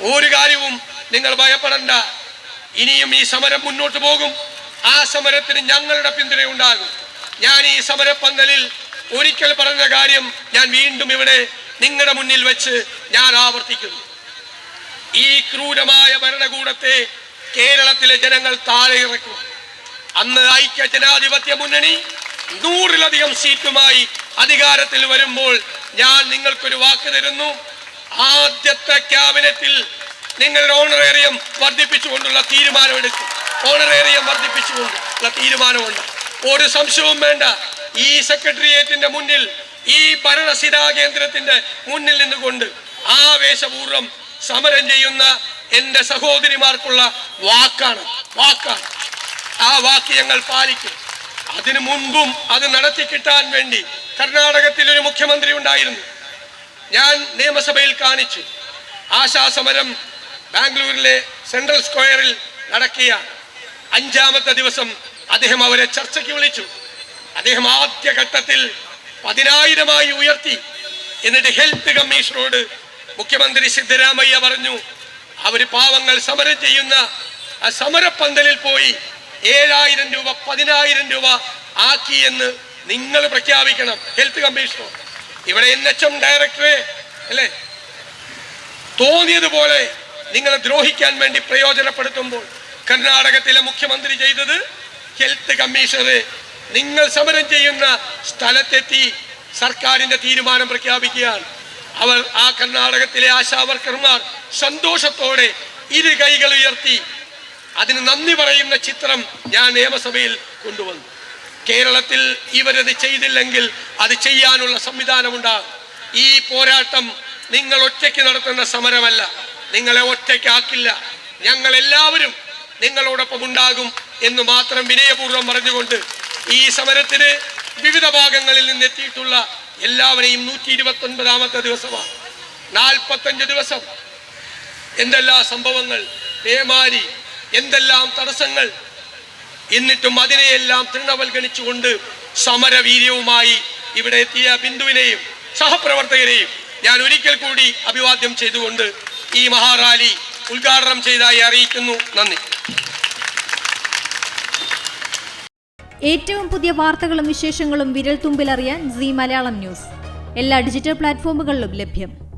ഒരു കാര്യവും നിങ്ങൾ ഭയപ്പെടണ്ട. ഇനിയും ഈ സമരം മുന്നോട്ട് പോകും. ആ സമരത്തിന് ഞങ്ങളുടെ പിന്തുണ ഉണ്ടാകും. ഞാൻ ഈ സമര സമരപ്പന്തലിൽ ഒരിക്കൽ പറഞ്ഞ കാര്യം ഞാൻ വീണ്ടും ഇവിടെ നിങ്ങളുടെ മുന്നിൽ വെച്ച് ഞാൻ ആവർത്തിക്കുന്നു. ഈ ക്രൂരമായ ഭരണകൂടത്തെ കേരളത്തിലെ ജനങ്ങൾ താഴെ ഇറക്കും അന്ന് ഐക്യ ജനാധിപത്യ മുന്നണി നൂറിലധികം സീറ്റുമായി അധികാരത്തിൽ വരുമ്പോൾ ഞാൻ നിങ്ങൾക്കൊരു വാക്ക് തരുന്നു. ആദ്യത്തെ ക്യാബിനറ്റിൽ നിങ്ങളുടെ ഓണറേറിയം വർദ്ധിപ്പിച്ചുകൊണ്ടുള്ള തീരുമാനമെടുക്കും. ഓണറേറിയം വർദ്ധിപ്പിച്ചുകൊണ്ടുള്ള തീരുമാനമുണ്ട്. ഒരു സംശയവും വേണ്ട. ഈ സെക്രട്ടേറിയറ്റിന്റെ മുന്നിൽ ഈ ഭരണസിരാ കേന്ദ്രത്തിന്റെ മുന്നിൽ നിന്നുകൊണ്ട് ആവേശപൂർവം സമരം ചെയ്യുന്ന എന്റെ സഹോദരിമാർക്കുള്ള വാക്കാണ് വാക്കാണ്. ആ വാക്ക് ഞങ്ങൾ പാലിക്കും. അതിനു മുൻപും അത് നടത്തി കിട്ടാൻ വേണ്ടി കർണാടകത്തിൽ ഒരു മുഖ്യമന്ത്രി ഉണ്ടായിരുന്നു. ഞാൻ നിയമസഭയിൽ കാണിച്ചു. ആശാസമരം ബാംഗ്ലൂരിലെ സെൻട്രൽ സ്ക്വയറിൽ നടക്കിയ അഞ്ചാമത്തെ ദിവസം അദ്ദേഹം അവരെ ചർച്ചയ്ക്ക് വിളിച്ചു. അദ്ദേഹം ആദ്യഘട്ടത്തിൽ പതിനായിരമായി ഉയർത്തി. എന്നിട്ട് ഹെൽത്ത് കമ്മീഷനോട് മുഖ്യമന്ത്രി സിദ്ധരാമയ്യ പറഞ്ഞു അവർ പാവങ്ങൾ സമരം ചെയ്യുന്ന ആ സമരപ്പന്തലിൽ പോയി ഏഴായിരം രൂപ പതിനായിരം രൂപ ആക്കി എന്ന് നിങ്ങൾ പ്രഖ്യാപിക്കണം ഹെൽത്ത് കമ്മീഷണർ ഇവിടെ എൻ എച്ച് എം ഡയറക്ടറെ അല്ലേ? തോന്നിയതുപോലെ നിങ്ങളെ ദ്രോഹിക്കാൻ വേണ്ടി പ്രയോജനപ്പെടുത്തുമ്പോൾ കർണാടകത്തിലെ മുഖ്യമന്ത്രി ചെയ്തത് ഹെൽത്ത് കമ്മീഷണർ നിങ്ങൾ സമരം ചെയ്യുന്ന സ്ഥലത്തെത്തി സർക്കാരിന്റെ തീരുമാനം പ്രഖ്യാപിക്കുകയാണ്. അവർ ആ കർണാടകത്തിലെ ആശാവർക്കർമാർ സന്തോഷത്തോടെ ഇരു കൈകൾ ഉയർത്തി അതിന് നന്ദി പറയുന്ന ചിത്രം ഞാൻ നിയമസഭയിൽ കൊണ്ടുവന്നു. കേരളത്തിൽ ഇവരത് ചെയ്തില്ലെങ്കിൽ അത് ചെയ്യാനുള്ള സംവിധാനമുണ്ടാകും ഈ പോരാട്ടം നിങ്ങൾ ഒറ്റയ്ക്ക് നടത്തുന്ന സമരമല്ല. നിങ്ങളെ ഒറ്റയ്ക്കാക്കില്ല. ഞങ്ങൾ എല്ലാവരും നിങ്ങളോടൊപ്പം ഉണ്ടാകും എന്ന് മാത്രം വിനയപൂർവം പറഞ്ഞുകൊണ്ട് ഈ സമരത്തിന് വിവിധ ഭാഗങ്ങളിൽ നിന്ന് എത്തിയിട്ടുള്ള എല്ലാവരെയും നൂറ്റി ഇരുപത്തി ഒൻപതാമത്തെ ദിവസമാണ്. നാൽപ്പത്തഞ്ച് ദിവസം. എന്തെല്ലാം സംഭവങ്ങൾ പേമാരി എന്തെല്ലാം തടസ്സങ്ങൾ എന്നിട്ടും അതിനെയെല്ലാം തൃണവൽഗണിച്ചുകൊണ്ട് സമരവീര്യവുമായി ഇവിടെ എത്തിയ ബിന്ദുവിനെയും സഹപ്രവർത്തകരെയും ഞാൻ ഒരിക്കൽ കൂടി അഭിവാദ്യം ചെയ്തുകൊണ്ട് ഈ മഹാറാലി ഉദ്ഘാടനം ചെയ്തായി അറിയിക്കുന്നു. നന്ദി. ഏറ്റവും പുതിയ വാർത്തകളും വിശേഷങ്ങളും വിരൽ തുമ്പിലറിയാൻ സി മലയാളം ന്യൂസ്. എല്ലാ ഡിജിറ്റൽ പ്ലാറ്റ്ഫോമുകളിലും ലഭ്യം.